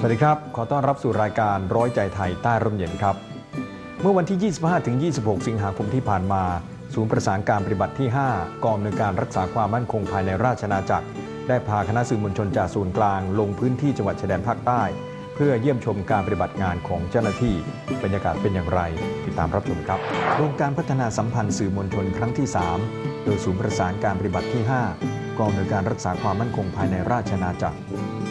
สวัสดีครับ ขอต้อนรับสู่รายการร้อยใจไทยใต้ร่มเย็นครับ เมื่อวันที่ 25-26 สิงหาคมที่ผ่านมา ศูนย์ประสานการปฏิบัติที่ 5 กองอำนวยการรักษาความมั่นคงภายในราชอาจักร ได้พาคณะสื่อมวลชนจากศูนย์กลาง ลงพื้นที่จังหวัดชายแดนภาคใต้ เพื่อเยี่ยมชมการปฏิบัติงานของเจ้าหน้าที่บรรยากาศเป็นอย่างไร ติดตามรับชมครับโครงการพัฒนาสัมพันธ์สื่อมวลชนครั้งที่ 3 โดยศูนย์ประสานการปฏิบัติที่ 5 กองอำนวยการรักษาความมั่นคงภายในราชอาณาจักร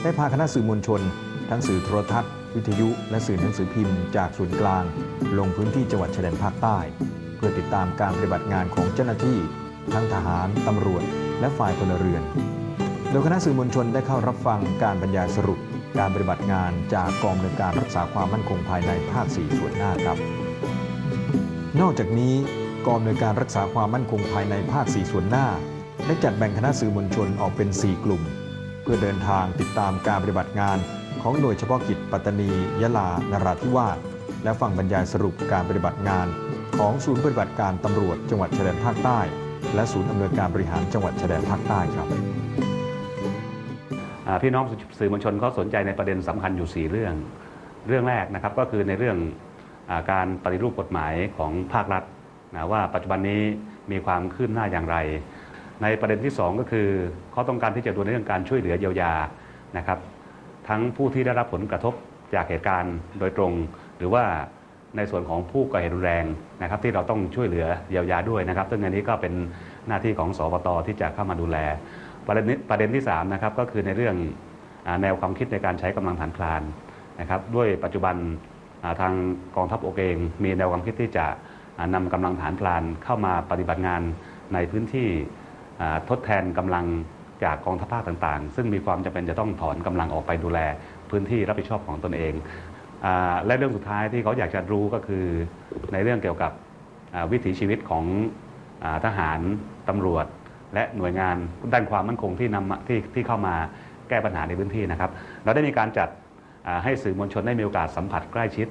ได้พาคณะสื่อมวลชน ทั้งสื่อโทรทัศน์ วิทยุและสื่อหนังสือพิมพ์จากศูนย์กลาง ลงพื้นที่จังหวัดชายแดนภาคใต้ เพื่อติดตามการปฏิบัติงานของเจ้าหน้าที่ ทั้งทหาร ตำรวจ และฝ่ายพลเรือน โดยคณะสื่อมวลชนได้เข้ารับฟังการบรรยายสรุป การปฏิบัติงานจากกองอำนวยการรักษาความมั่นคงภายในภาค 4 ส่วนหน้าครับ นอกจากนี้กองอำนวยการรักษาความมั่นคงภายในภาค 4 ส่วนหน้า ได้จัดแบ่งคณะสื่อมวลชนออกเป็น 4 กลุ่ม เพื่อเดินทางติดตามการปฏิบัติงาน ของหน่วยเฉพาะกิจปัตตานี ยะลา นราธิวาส และฟังบรรยายสรุปการปฏิบัติงาน ของศูนย์ปฏิบัติการตำรวจจังหวัดชายแดนภาคใต้ และศูนย์อำนวยการบริหารจังหวัดชายแดนภาคใต้ครับพี่น้องสื่อมวลชนเขาสนใจในประเด็นสำคัญอยู่ 4 เรื่อง เรื่องแรกนะครับก็คือในเรื่องอการปฏิรูปกฎหมายของภาครัฐนะว่าปัจจุบันนี้มีความคืบหน้าอย่างไร ในประเด็นที่ 2 ก็คือเขาต้องการที่จะดูในเรื่องการช่วยเหลือเยียวยานะครับ ทั้งผู้ที่ได้รับผลกระทบจากเหตุการณ์โดยตรง หรือว่าในส่วนของผู้ก่อเหตุรุนแรงนะครับ ที่เราต้องช่วยเหลือเยียวยาด้วยนะครับ ซึ่งอันนี้ก็เป็นหน้าที่ของสปตที่จะเข้ามาดูแล ประเด็นประเด็นที่3นะครับก็คือในเรื่องแนวความคิดในการใช้กำลังฐานพลานนะครับ ด้วยปัจจุบันทางกองทัพโอกเองมีแนวความคิดที่จะอ่านำกำลังฐานพลานเข้ามาปฏิบัติงานในพื้นที่ทดแทนกำลัง จากกองทัพภาคต่างๆ ซึ่งมีความจำเป็นจะต้องถอนกำลังออกไปดูแลพื้นที่รับผิดชอบของตนเองอและเรื่องสุดท้ายที่เขาอยากจะรู้ก็คือในเรื่องเกี่ยวกับวิถีชีวิตของอทหารตำรวจ และหน่วยงานด้านความมั่นคงที่นำที่ที่เข้ามาแก้ปัญหาในพื้นที่นะครับ เราได้มีการจัดให้สื่อมวลชนได้มีโอกาสสัมผัสใกล้ชิด